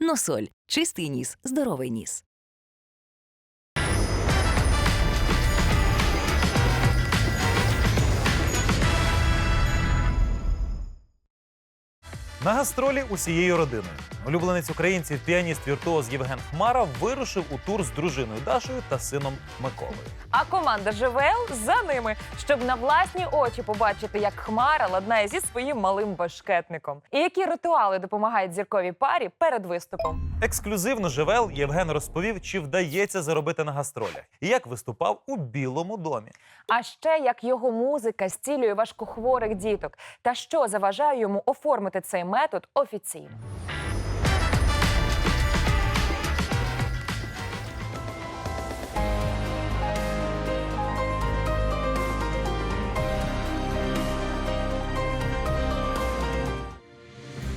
Носоль чистий ніс, здоровий ніс. На гастролі усією родиною. Улюбленець українців, піаніст віртуоз Євген Хмара вирушив у тур з дружиною Дашою та сином Миколою. А команда ЖВЛ за ними, щоб на власні очі побачити, як Хмара ладнає зі своїм малим башкетником. І які ритуали допомагають зірковій парі перед виступом. Ексклюзивно живел Євген розповів, чи вдається заробити на гастролях і як виступав у Білому домі. А ще як його музика зцілює важкохворих діток, та що заважає йому оформити цей метод офіційно.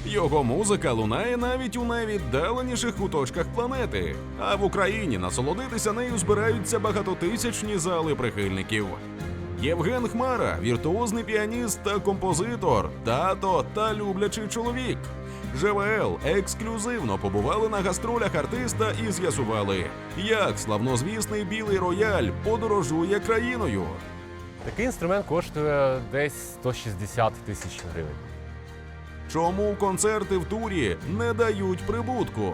Його музика лунає навіть у найвіддаленіших куточках планети. А в Україні насолодитися нею збираються багатотисячні зали прихильників. Євген Хмара віртуозний піаніст та композитор, тато та люблячий чоловік. ЖВЛ ексклюзивно побували на гастролях артиста і з'ясували, як славнозвісний білий рояль подорожує країною. Такий інструмент коштує десь 160 тисяч гривень. Чому концерти в турі не дають прибутку?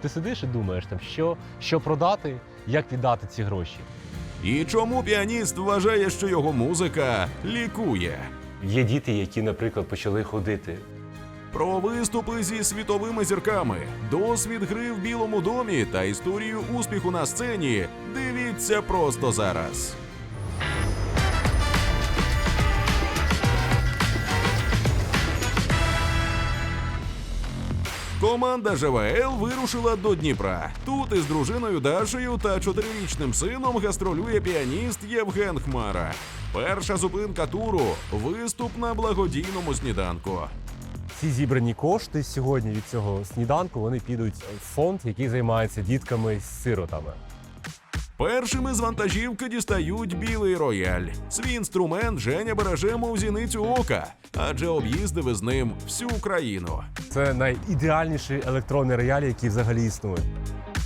Ти сидиш і думаєш, там, що, що продати, як віддати ці гроші. І чому піаніст вважає, що його музика лікує? Є діти, які, наприклад, почали ходити. Про виступи зі світовими зірками, досвід гри в Білому домі та історію успіху на сцені. Дивіться просто зараз. Команда ЖВЛ вирушила до Дніпра. Тут із дружиною Дашею та чотирирічним сином гастролює піаніст Євген Хмара. Перша зупинка туру виступ на благодійному сніданку. Ці зібрані кошти сьогодні від цього сніданку вони підуть в фонд, який займається дітками з сиротами. Першими з вантажівки дістають білий рояль. Свій інструмент Женя береже мов зіницю ока, адже об'їздив із ним всю Україну. Це найідеальніший електронний рояль, який взагалі існує.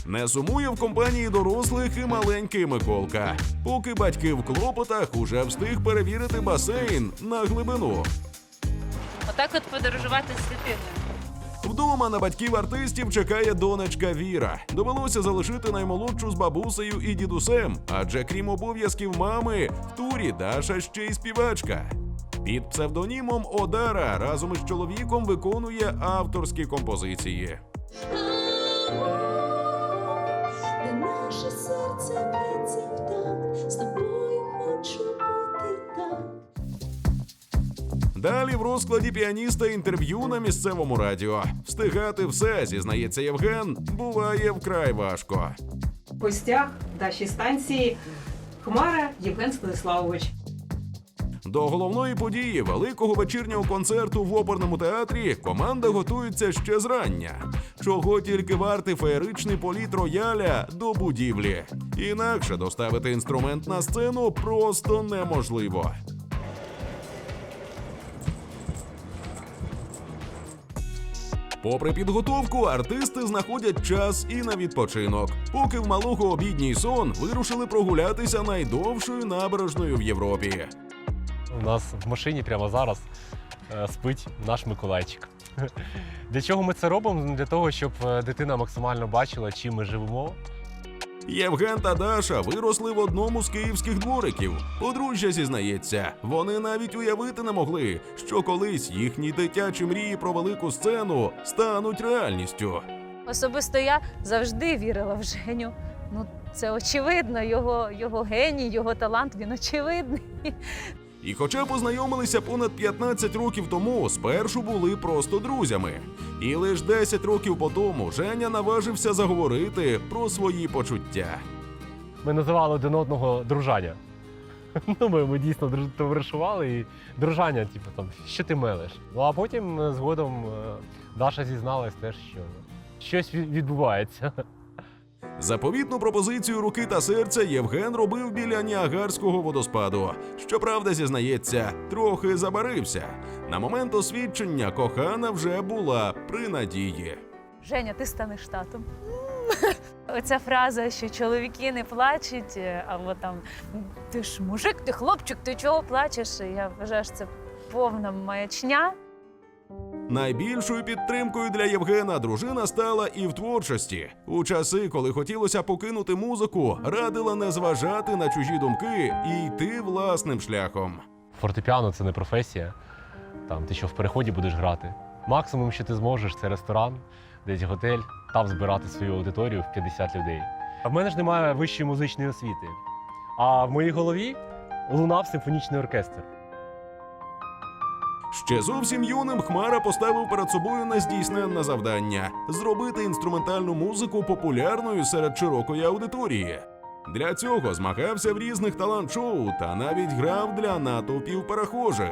Не сумує в компанії дорослих і маленький Миколка. Поки батьки в клопотах уже встиг перевірити басейн на глибину. Отак от подорожувати з дитиною. Вдома на батьків артистів чекає донечка Віра. Довелося залишити наймолодшу з бабусею і дідусем, адже крім обов'язків мами, в турі Даша ще й співачка. Під псевдонімом Одара разом із чоловіком виконує авторські композиції. наше серце Далі в розкладі піаніста інтерв'ю на місцевому радіо. Встигати все, зізнається Євген, буває вкрай важко. В гостях нашій станції Хмара Євген Станиславович. До головної події великого вечірнього концерту в оперному театрі команда готується ще зрання. Чого тільки вартий феєричний політ рояля до будівлі. Інакше доставити інструмент на сцену просто неможливо. Попри підготовку, артисти знаходять час і на відпочинок. Поки в малого обідній сон вирушили прогулятися найдовшою набережною в Європі. У нас в машині прямо зараз е, спить наш Миколайчик. Для чого ми це робимо? Для того, щоб е, дитина максимально бачила, чим ми живемо. Євген та Даша виросли в одному з київських двориків. Подружжя зізнається, вони навіть уявити не могли, що колись їхні дитячі мрії про велику сцену стануть реальністю. Особисто я завжди вірила в Женю. Ну, це очевидно, його, його геній, його талант, він очевидний. І хоча познайомилися понад 15 років тому, спершу були просто друзями. І лише 10 років по тому Женя наважився заговорити про свої почуття. Ми називали один одного дружання. Ну, ми, ми дійсно товаришували і дружання, типу, там, що ти мелеш. Ну а потім е, згодом е, Даша зізналась теж, що щось відбувається. Заповітну пропозицію руки та серця Євген робив біля Ніагарського водоспаду. Щоправда, зізнається, трохи забарився. На момент освідчення кохана вже була при надії. Женя, ти станеш татом. Оця фраза, що чоловіки не плачуть, е, або там ти ж мужик, ти хлопчик, ти чого плачеш? Я вважаю, що це повна маячня. Найбільшою підтримкою для Євгена дружина стала і в творчості. У часи, коли хотілося покинути музику, радила не зважати на чужі думки і йти власним шляхом. Фортепіано це не професія. Там ти що в переході будеш грати. Максимум, що ти зможеш, це ресторан, десь готель, там збирати свою аудиторію в 50 людей. В мене ж немає вищої музичної освіти. А в моїй голові лунав симфонічний оркестр. Ще зовсім юним Хмара поставив перед собою нездійсненне завдання зробити інструментальну музику популярною серед широкої аудиторії. Для цього змагався в різних талант-шоу та навіть грав для натовпів перехожих.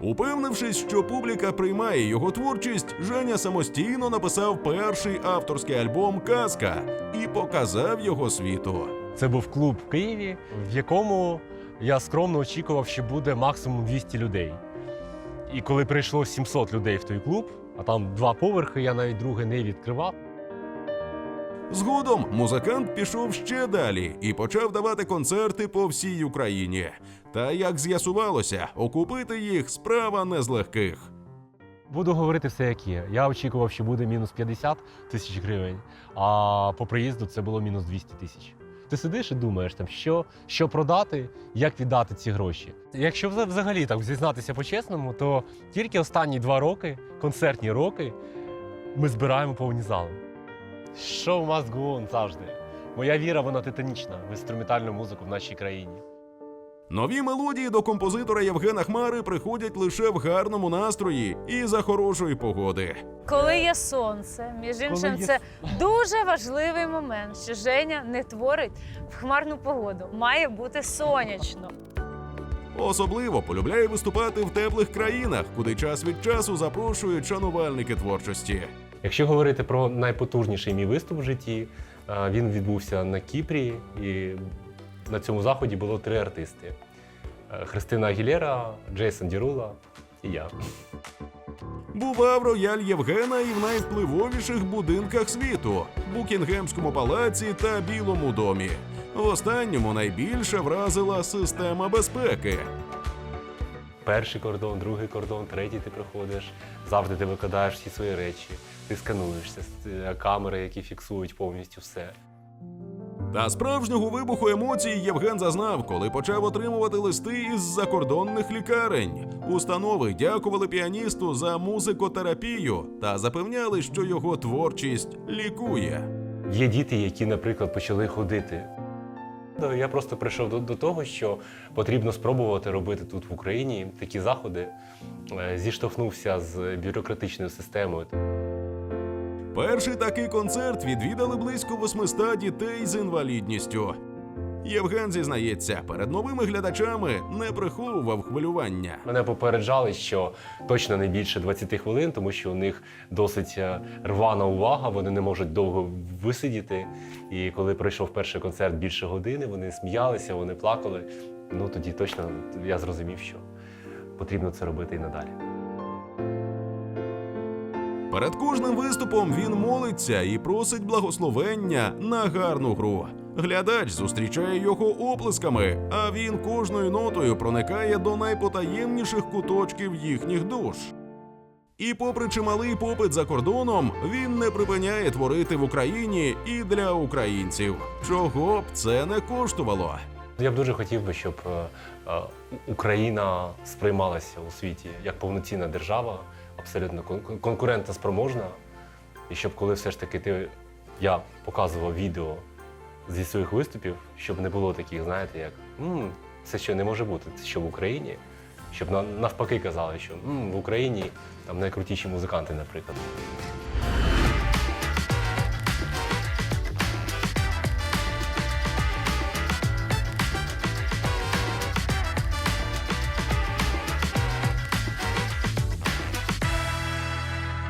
Упевнившись, що публіка приймає його творчість, Женя самостійно написав перший авторський альбом Казка і показав його світу. Це був клуб в Києві, в якому я скромно очікував, що буде максимум 200 людей. І коли прийшло 700 людей в той клуб, а там два поверхи, я навіть друге не відкривав. Згодом музикант пішов ще далі і почав давати концерти по всій Україні. Та як з'ясувалося, окупити їх справа не з легких. Буду говорити все, як є. Я очікував, що буде мінус 50 тисяч гривень, а по приїзду це було мінус 200 тисяч. Ти сидиш і думаєш, там, що, що продати, як віддати ці гроші. Якщо взагалі так зізнатися по-чесному, то тільки останні два роки, концертні роки, ми збираємо повні зали. Show must go on завжди. Моя віра, вона титанічна в інструментальну музику в нашій країні. Нові мелодії до композитора Євгена Хмари приходять лише в гарному настрої і за хорошої погоди. Коли є сонце, між іншим, є це дуже важливий момент, що Женя не творить в хмарну погоду. Має бути сонячно. Особливо полюбляє виступати в теплих країнах, куди час від часу запрошують шанувальники творчості. Якщо говорити про найпотужніший мій виступ в житті, він відбувся на Кіпрі, і на цьому заході було три артисти: Е, Христина Агілєра, Джейсон Дірула і я. Бував рояль Євгена і в найвпливовіших будинках світу Букінгемському палаці та Білому домі. В останньому найбільше вразила система безпеки. Перший кордон, другий кордон, третій ти проходиш. Завжди ти викладаєш всі свої речі, ти скануєшся, е, камери, які фіксують повністю все. Та справжнього вибуху емоцій Євген зазнав, коли почав отримувати листи із закордонних лікарень. Установи дякували піаністу за музикотерапію та запевняли, що його творчість лікує. Є діти, які, наприклад, почали ходити. Я просто прийшов до, до того, що потрібно спробувати робити тут в Україні такі заходи. Е, Зіштовхнувся з бюрократичною системою. Перший такий концерт відвідали близько 800 дітей з інвалідністю. Євген зізнається, перед новими глядачами не приховував хвилювання. Мене попереджали, що точно не більше 20 хвилин, тому що у них досить е, рвана увага, вони не можуть довго висидіти. І коли пройшов перший концерт більше години, вони сміялися, вони плакали. Ну тоді точно я зрозумів, що потрібно це робити і надалі. Перед кожним виступом він молиться і просить благословення на гарну гру. Глядач зустрічає його оплесками, а він кожною нотою проникає до найпотаємніших куточків їхніх душ. І, попри чималий попит за кордоном, він не припиняє творити в Україні і для українців. Чого б це не коштувало. Я б дуже хотів би, щоб е, е, Україна сприймалася у світі як повноцінна держава, абсолютно кон- конкурентно спроможна. І щоб коли все ж таки ти, я показував відео зі своїх виступів, щоб не було таких, знаєте, як «М, це що не може бути, це що в Україні. Щоб навпаки казали, що «М, в Україні там найкрутіші музиканти, наприклад.